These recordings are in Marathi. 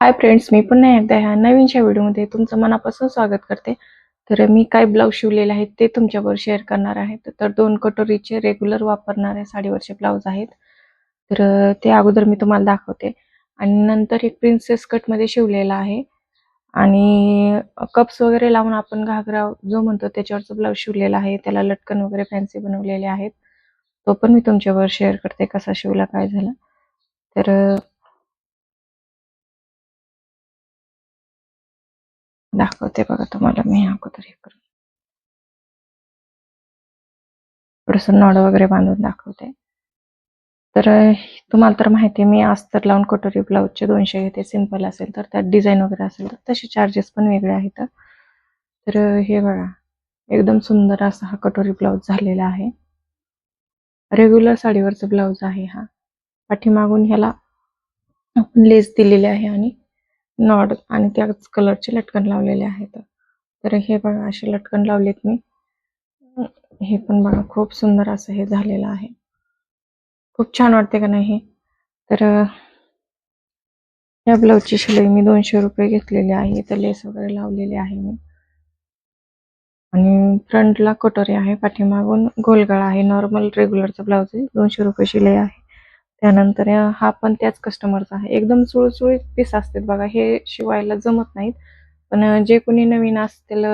हाय फ्रेंड्स मी पुन्हा एकदा ह्या नवीनच्या व्हिडिओमध्ये तुमचं मनापासून स्वागत करते. तर मी काय ब्लाऊज शिवलेले आहेत ते तुमच्याबरोबर शेअर करणार आहे. तर दोन कटोरीचे रेग्युलर वापरणाऱ्या साडीवरचे ब्लाऊज आहेत. तर ते अगोदर मी तुम्हाला दाखवते. आणि नंतर एक प्रिन्सेस कटमध्ये शिवलेला आहे. आणि कप्स वगैरे लावून आपण घागरा जो म्हणतो त्याच्यावरचं ब्लाऊज शिवलेला आहे. त्याला लटकन वगैरे फॅन्सी बनवलेले आहेत. तो पण मी तुमच्याबरोबर शेअर करते कसा शिवला काय झाला. तर दाखवते बघा तुम्हाला मी अगोदर हे करून. थोडस नळ वगैरे बांधून दाखवते. तर तुम्हाला तर माहिती आहे मी अस्तर लावून कटोरी ब्लाऊजचे दोनशे घेते सिंपल असेल तर. त्यात डिझाईन वगैरे असेल तर तसे चार्जेस पण वेगळे आहेत. तर हे बघा एकदम सुंदर असा हा कटोरी ब्लाऊज झालेला आहे. रेग्युलर साडीवरचा ब्लाऊज आहे हा. पाठीमागून ह्याला आपण लेस दिलेली आहे आणि नॉड आणि त्याच कलरचे लटकन लावलेले आहेत. तर हे बघा असे लटकन लावलेत मी. हे पण बघा खूप सुंदर असं हे झालेलं आहे. खूप छान वाटते का नाही तर या ब्लाऊजची शिलाई मी दोनशे रुपये घेतलेली आहे. तर लेस वगैरे लावलेली आहे मी. आणि फ्रंटला कटोरी आहे पाठीमागून गोलगळा आहे. नॉर्मल रेग्युलरचा ब्लाऊज आहे. दोनशे रुपये शिलाई आहे. त्यानंतर हा पण त्याच कस्टमरचा आहे. एकदम सुळसुळीत पीस असतात बघा हे शिवायला जमत नाहीत. पण जे कोणी नवीन असतील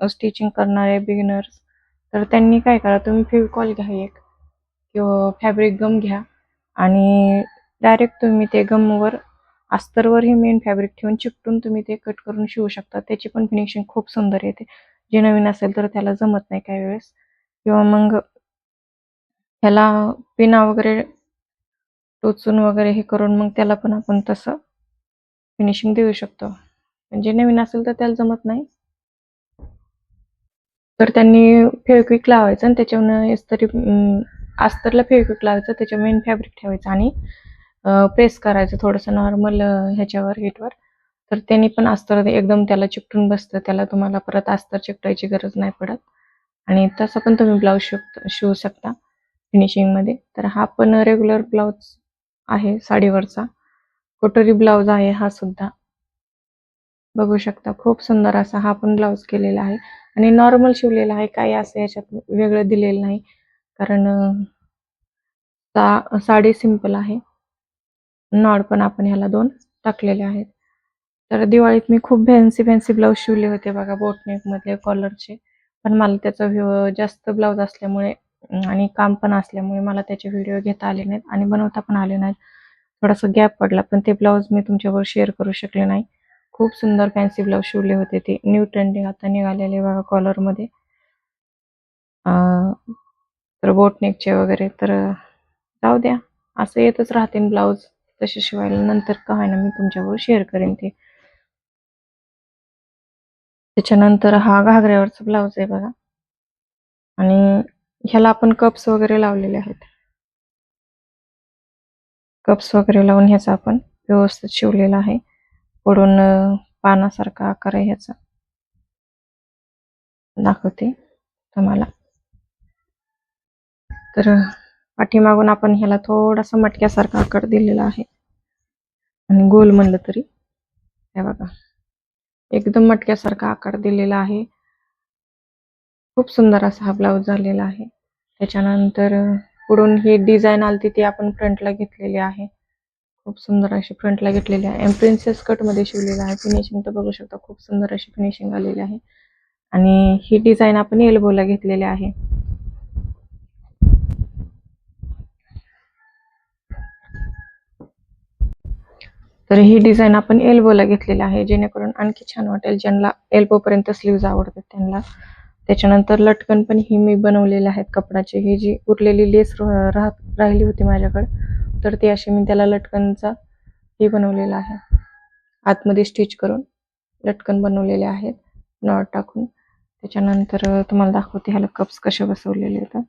स्टिचिंग करणारे बिगिनर्स तर त्यांनी काय करा तुम्ही फेविकॉल घ्या एक. किंवा फॅब्रिक गम घ्या. आणि डायरेक्ट तुम्ही ते गमवर अस्तरवर हे मेन फॅब्रिक ठेवून चिकटून तुम्ही ते कट करून शिवू शकता. त्याची पण फिनिशिंग खूप सुंदर येते. जे नवीन असेल तर त्याला जमत नाही काही वेळेस. किंवा मग ह्याला पिना वगैरे टोचून वगैरे हे करून मग त्याला पण आपण तसं फिनिशिंग देऊ शकतो. म्हणजे नवीन असेल तर त्याला जमत नाही. तर त्यांनी फेविक्विक लावायचं आणि त्याच्यावर तरी अस्तरला फेविक्विक लावायचं त्याच्या मेन फॅब्रिक ठेवायचं आणि प्रेस करायचं थोडंसं नॉर्मल ह्याच्यावर हीटवर तर त्यांनी पण अस्तर एकदम त्याला चिकटून बसतं. त्याला तुम्हाला परत अस्तर चिकटायची गरज नाही पडत. आणि तसं पण तुम्ही ब्लाऊज शिव शिवू शकता फिनिशिंगमध्ये तर हा पण रेग्युलर ब्लाऊज आहे साडीवरचा. कटोरी ब्लाऊज आहे हा सुद्धा. बघू शकता खूप सुंदर असा हा पण ब्लाऊज केलेला आहे. आणि नॉर्मल शिवलेला आहे काही असं याच्यात वेगळं दिलेलं नाही. कारण सा साडी सिंपल आहे. नॉड पण आपण ह्याला दोन टाकलेले आहेत. तर दिवाळीत मी खूप फॅन्सी फॅन्सी ब्लाऊज शिवले होते बघा बोटनेक मधले कॉलरचे पण मला त्याचा जास्त ब्लाऊज असल्यामुळे आणि काम पण असल्यामुळे मला त्याचे व्हिडिओ घेता आले नाहीत आणि बनवता पण आले नाहीत. थोडासा गॅप पडला पण ते ब्लाऊज मी तुमच्यावर शेअर करू शकले नाही. खूप सुंदर फॅन्सी ब्लाऊज शिवले होते ते. न्यू ट्रेंडिंग आता निघालेले बघा कॉलरमध्ये तर बोटनेकचे वगैरे तर जाऊ द्या. असं येतच राहतील ब्लाऊज तसे शिवायला नंतर का होईना मी तुमच्यावर शेअर करेन ते. त्याच्यानंतर हा घागऱ्यावरचा ब्लाऊज आहे बघा. आणि ह्याला आपण कप्स वगैरे लावलेले आहेत. कप्स वगैरे लावून ह्याचा आपण व्यवस्थित शिवलेला आहे. पुढून पानासारखा आकार आहे ह्याचा. दाखवते तुम्हाला. तर पाठीमागून आपण ह्याला थोडासा मटक्यासारखा आकार दिलेला आहे. आणि गोल म्हणलं तरी. हे बघा. एकदम मटक्यासारखा आकार दिलेला आहे. खूप सुंदर असा हा ब्लाऊज झालेला आहे. त्याच्यानंतर पुढून ही डिझाईन आलती ती आपण फ्रंटला घेतलेली आहे. खूप सुंदर अशी फ्रंटला घेतलेली आहे. आणि प्रिन्सेस कटमध्ये शिवलेला आहे. फिनिशिंग तर बघू शकता खूप सुंदर अशी फिनिशिंग आलेली आहे. आणि ही डिझाईन आपण एल्बोला घेतलेली आहे. तर ही डिझाईन आपण एल्बोला घेतलेली आहे. जेणेकरून आणखी छान वाटेल. ज्यांना एल्बो पर्यंत स्लीव्ज आवडतात त्यांना त्याच्यानंतर लटकन पण ही मी बनवलेले आहेत कपडाचे ही जी उरलेली लेस राहत राहिली होती माझ्याकडे तर ती अशी मी त्याला लटकनचा ही बनवलेला आहे. आतमध्ये स्टिच करून लटकन बनवलेले आहेत. नॉट टाकून. त्याच्यानंतर तुम्हाला दाखवते ह्याला कप्स कसे बसवलेले आहेत.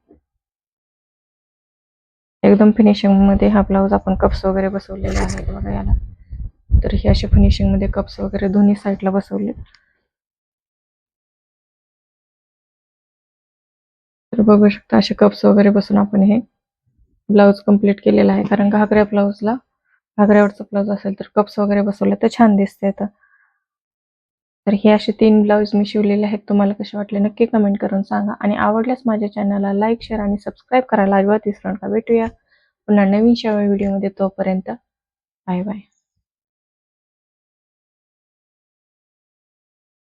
एकदम फिनिशिंगमध्ये हा ब्लाऊज आपण कप्स वगैरे बसवलेले आहेत बघा याला. तर हे असे फिनिशिंगमध्ये कप्स वगैरे दोन्ही साईडला बसवले तर बघू शकता असे कप्स वगैरे बसून आपण हे ब्लाऊज कंप्लीट केलेला आहे. कारण घागऱ्या ब्लाऊजला घागऱ्यावरचा ब्लाऊज असेल तर कप्स वगैरे बसवलं तर छान दिसते तर तर हे असे तीन ब्लाऊज मी शिवलेले आहेत. तुम्हाला कसे वाटले नक्की कमेंट करून सांगा. आणि आवडल्यास माझ्या चॅनलला लाईक शेअर आणि सबस्क्राईब करायला अजिबात विसरू नका. भेटूया पुन्हा नवीन शेवट व्हिडिओमध्ये तोपर्यंत बाय बाय